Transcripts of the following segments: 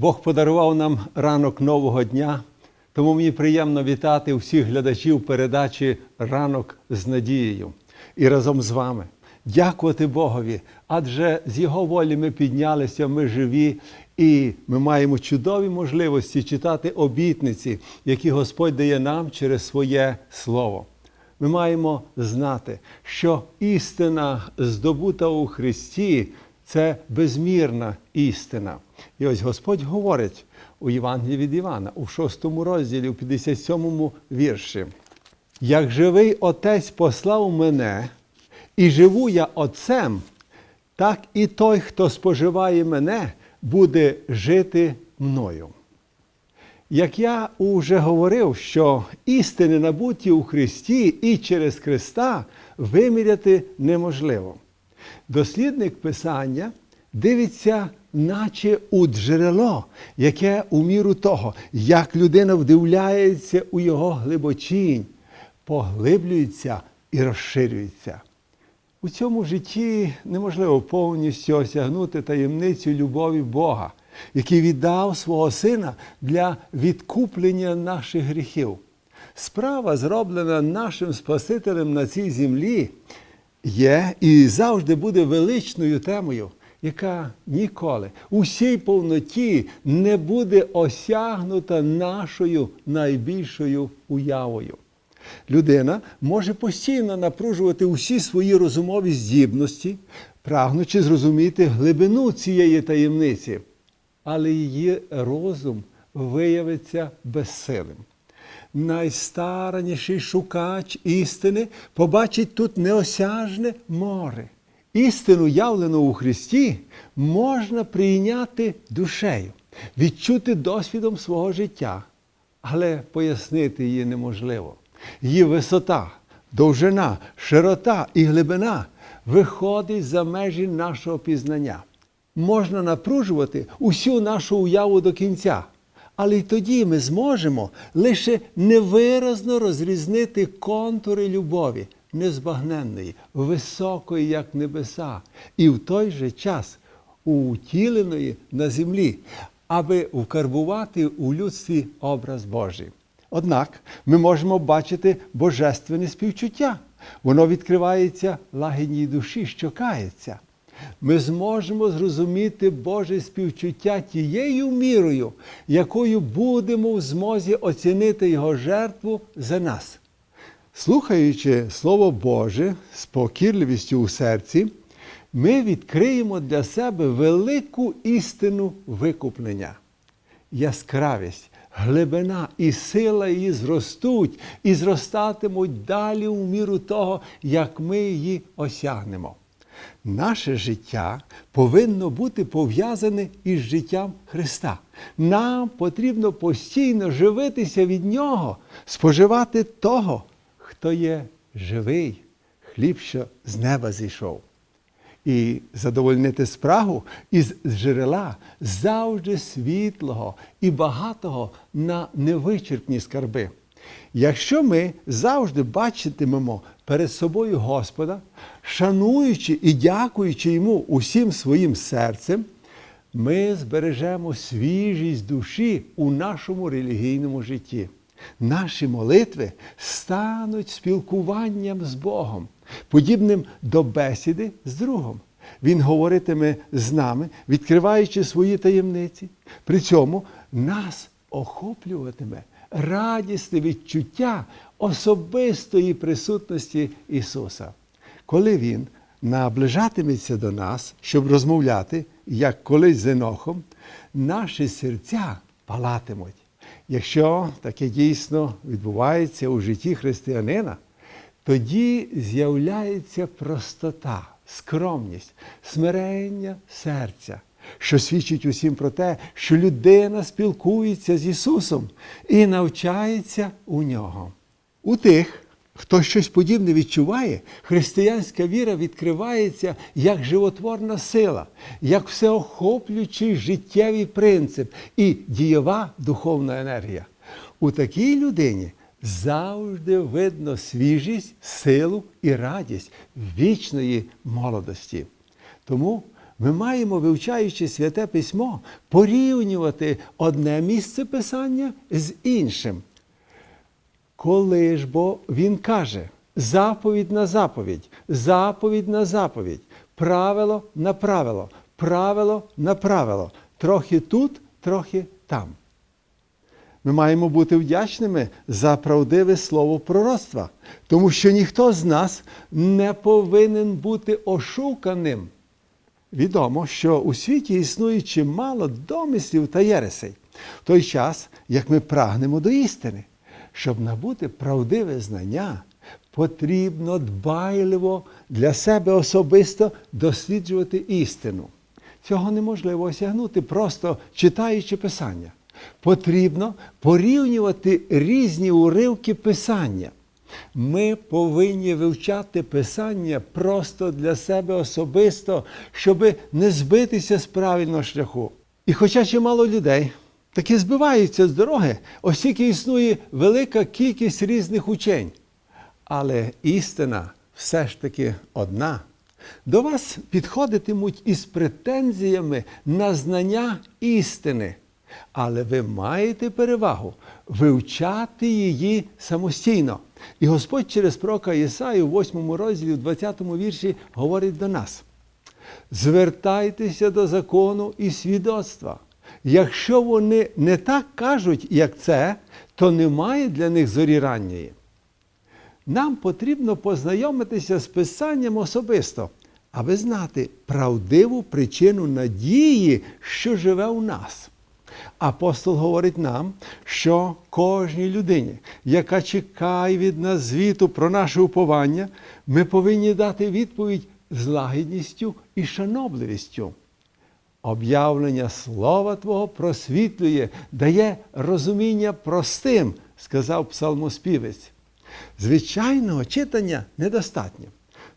Бог подарував нам ранок нового дня, тому мені приємно вітати всіх глядачів передачі Ранок з надією і разом з вами. Дякувати Богові, адже з Його волі ми піднялися, ми живі, і ми маємо чудові можливості читати обітниці, які Господь дає нам через своє Слово. Ми маємо знати, що істина, здобута у Христі, це безмірна істина. І ось Господь говорить у Євангелії від Івана, у 6 розділі, у 57 вірші. Як живий Отець послав мене, і живу я Отцем, так і той, хто споживає мене, буде жити мною. Як я уже говорив, що істини набуті у Христі і через Христа виміряти неможливо. Дослідник Писання дивиться, наче у джерело, яке у міру того, як людина вдивляється у його глибочінь, поглиблюється і розширюється. У цьому житті неможливо повністю осягнути таємницю любові Бога, який віддав свого Сина для відкуплення наших гріхів. Справа, зроблена нашим Спасителем на цій землі, є і завжди буде величною темою, яка ніколи у всій повноті не буде осягнута нашою найбільшою уявою. Людина може постійно напружувати усі свої розумові здібності, прагнучи зрозуміти глибину цієї таємниці, але її розум виявиться безсилим. Найстараніший шукач істини побачить тут неосяжне море. Істину, явлену у Христі, можна прийняти душею, відчути досвідом свого життя, але пояснити її неможливо. Її висота, довжина, широта і глибина виходить за межі нашого пізнання. Можна напружувати усю нашу уяву до кінця, але й тоді ми зможемо лише невиразно розрізнити контури любові, незбагненної, високої, як небеса, і в той же час утіленої на землі, аби вкарбувати у людстві образ Божий. Однак ми можемо бачити божественне співчуття. Воно відкривається лагідній душі, що кається. Ми зможемо зрозуміти Боже співчуття тією мірою, якою будемо в змозі оцінити Його жертву за нас. Слухаючи Слово Боже з покірливістю у серці, ми відкриємо для себе велику істину викуплення, яскравість, глибина і сила її зростуть і зростатимуть далі у міру того, як ми її осягнемо. Наше життя повинно бути пов'язане із життям Христа. Нам потрібно постійно живитися від Нього, споживати того, хто є живий, хліб, що з неба зійшов. І задовольнити спрагу із джерела завжди світлого і багатого на невичерпні скарби. Якщо ми завжди бачитимемо перед собою Господа, шануючи і дякуючи Йому усім своїм серцем, ми збережемо свіжість душі у нашому релігійному житті. Наші молитви стануть спілкуванням з Богом, подібним до бесіди з другом. Він говоритиме з нами, відкриваючи свої таємниці. При цьому нас охоплюватиме радісне відчуття особистої присутності Ісуса. Коли Він наближатиметься до нас, щоб розмовляти, як колись з Енохом, наші серця палатимуть. Якщо таке дійсно відбувається у житті християнина, тоді з'являється простота, скромність, смирення серця, що свідчить усім про те, що людина спілкується з Ісусом і навчається у нього. У тих, хто щось подібне відчуває, християнська віра відкривається як животворна сила, як всеохоплюючий життєвий принцип і дієва духовна енергія. У такій людині завжди видно свіжість, силу і радість вічної молодості. Тому ми маємо, вивчаючи святе письмо, порівнювати одне місце писання з іншим. Коли ж бо він каже заповідь на заповідь, заповідь на заповідь, правило на правило, правило на правило, трохи тут, трохи там. Ми маємо бути вдячними за правдиве слово пророцтва, тому що ніхто з нас не повинен бути ошуканим. Відомо, що у світі існує чимало домислів та єресей, в той час, як ми прагнемо до істини. Щоб набути правдиве знання, потрібно дбайливо для себе особисто досліджувати істину. Цього неможливо осягнути, просто читаючи Писання. Потрібно порівнювати різні уривки Писання. Ми повинні вивчати Писання просто для себе особисто, щоб не збитися з правильного шляху. І хоча чимало людей таки збиваються з дороги, оскільки існує велика кількість різних учень. Але істина все ж таки одна. До вас підходитимуть із претензіями на знання істини. Але ви маєте перевагу вивчати її самостійно. І Господь через пророка Ісаю в 8 розділі, в 20 вірші говорить до нас: звертайтеся до закону і свідоцтва. Якщо вони не так кажуть, як це, то немає для них зорі ранньої. Нам потрібно познайомитися з Писанням особисто, аби знати правдиву причину надії, що живе у нас. Апостол говорить нам, що кожній людині, яка чекає від нас звіту про наше уповання, ми повинні дати відповідь з лагідністю і шанобливістю. Об'явлення Слова Твого просвітлює, дає розуміння простим, сказав псалмоспівець. Звичайного читання недостатньо.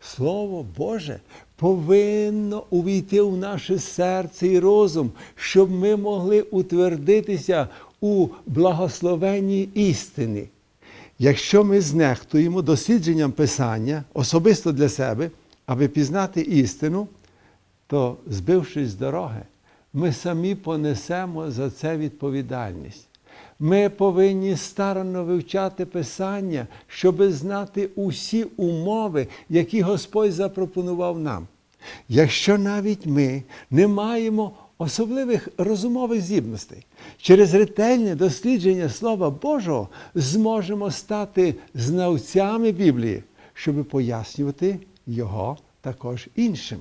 Слово Боже повинно увійти в наше серце і розум, щоб ми могли утвердитися у благословенній істини. Якщо ми знехтуємо дослідженням Писання особисто для себе, аби пізнати істину, то, збившись з дороги, ми самі понесемо за це відповідальність. Ми повинні старанно вивчати Писання, щоб знати усі умови, які Господь запропонував нам. Якщо навіть ми не маємо особливих розумових здібностей, через ретельне дослідження Слова Божого зможемо стати знавцями Біблії, щоб пояснювати його також іншим.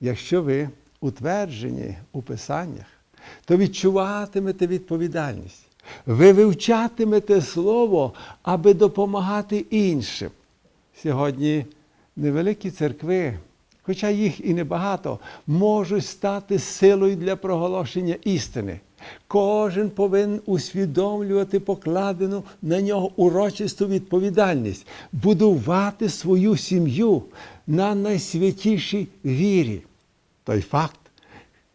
Якщо ви утверджені у Писаннях, то відчуватимете відповідальність. Ви вивчатимете Слово, аби допомагати іншим. Сьогодні невеликі церкви, хоча їх і небагато, можуть стати силою для проголошення істини. Кожен повинен усвідомлювати покладену на нього урочисту відповідальність, будувати свою сім'ю на найсвятішій вірі. Той факт,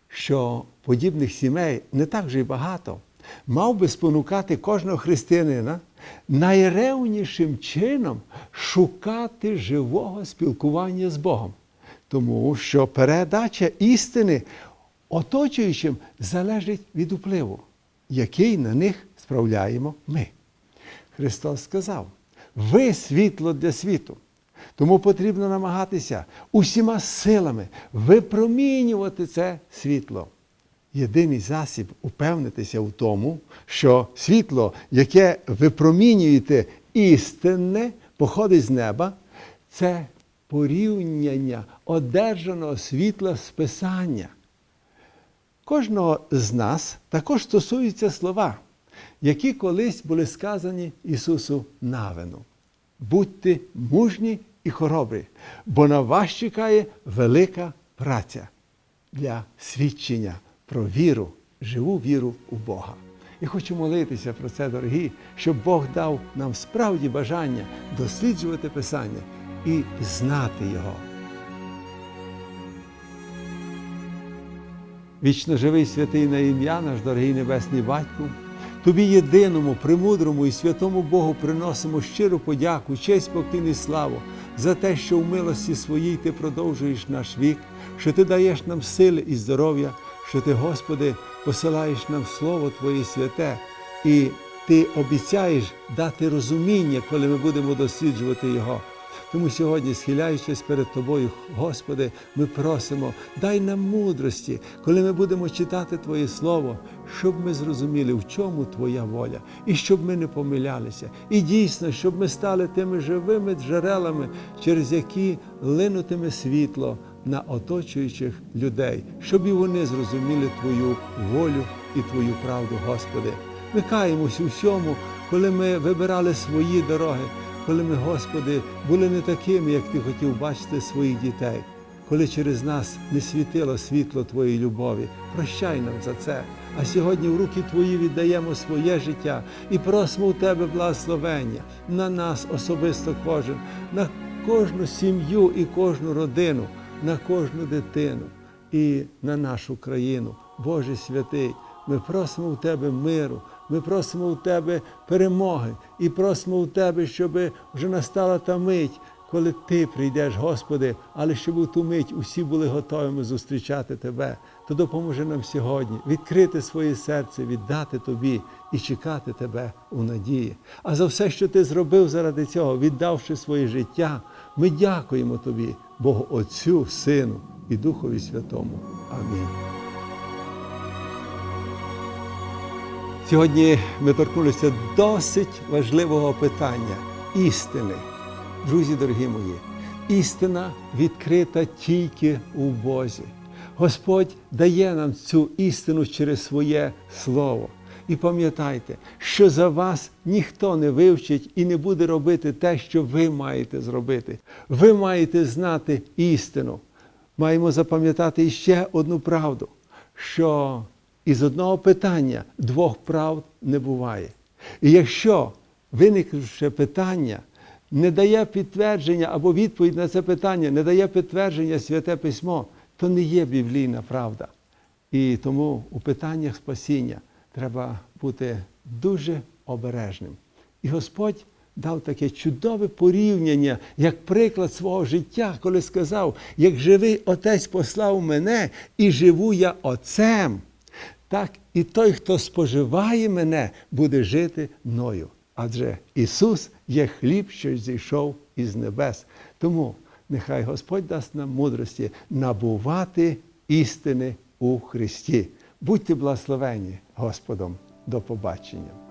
що подібних сімей не так вже й багато, мав би спонукати кожного християнина найревнішим чином шукати живого спілкування з Богом. Тому що передача істини оточуючим залежить від впливу, який на них справляємо ми. Христос сказав: ви світло для світу. Тому потрібно намагатися усіма силами випромінювати це світло. Єдиний засіб упевнитися в тому, що світло, яке випромінюєте істинне, походить з неба, це порівняння одержаного світла з Писання. Кожного з нас також стосуються слова, які колись були сказані Ісусу Навину. Будьте мужні і хоробрі, бо на вас чекає велика праця для свідчення про віру, живу віру у Бога. І хочу молитися про це, дорогі, щоб Бог дав нам справді бажання досліджувати Писання і знати Його. Вічно живий святий на ім'я наш, дорогий Небесний Батьку, Тобі єдиному, премудрому і святому Богу приносимо щиру подяку, честь, поклін і славу за те, що в милості своїй Ти продовжуєш наш вік, що Ти даєш нам сили і здоров'я, що Ти, Господи, посилаєш нам Слово Твоє святе, і Ти обіцяєш дати розуміння, коли ми будемо досліджувати Його. Тому сьогодні, схиляючись перед Тобою, Господи, ми просимо, дай нам мудрості, коли ми будемо читати Твоє Слово, щоб ми зрозуміли, в чому Твоя воля, і щоб ми не помилялися. І дійсно, щоб ми стали тими живими джерелами, через які линутиме світло на оточуючих людей, щоб і вони зрозуміли Твою волю і Твою правду, Господи. Ми каємось у всьому, коли ми вибирали свої дороги коли ми, Господи, були не такими, як Ти хотів бачити своїх дітей, коли через нас не світило світло Твоєї любові. Прощай нам за це. А сьогодні в руки Твої віддаємо своє життя і просимо у Тебе благословення на нас особисто кожен, на кожну сім'ю і кожну родину, на кожну дитину і на нашу країну. Боже святий, ми просимо у Тебе миру. Ми просимо у Тебе перемоги і просимо у Тебе, щоб вже настала та мить, коли Ти прийдеш, Господи, але щоб у ту мить усі були готовими зустрічати Тебе, то допоможи нам сьогодні відкрити своє серце, віддати Тобі і чекати Тебе у надії. А за все, що Ти зробив заради цього, віддавши своє життя, ми дякуємо Тобі, Богу Отцю, Сину і Духові Святому. Амінь. Сьогодні ми торкнулися досить важливого питання істини. Друзі, дорогі мої, істина відкрита тільки у Бозі. Господь дає нам цю істину через своє Слово. І пам'ятайте, що за вас ніхто не вивчить і не буде робити те, що ви маєте зробити. Ви маєте знати істину. Маємо запам'ятати ще одну правду, що із одного питання двох правд не буває. І якщо виникнувши питання не дає підтвердження або відповідь на це питання, не дає підтвердження Святе Письмо, то не є біблійна правда. І тому у питаннях спасіння треба бути дуже обережним. І Господь дав таке чудове порівняння, як приклад свого життя, коли сказав: як живий Отець послав мене, і живу я Отцем так і той, хто споживає мене, буде жити мною. Адже Ісус є хліб, що зійшов із небес. Тому нехай Господь дасть нам мудрості набувати істини у Христі. Будьте благословені Господом. До побачення.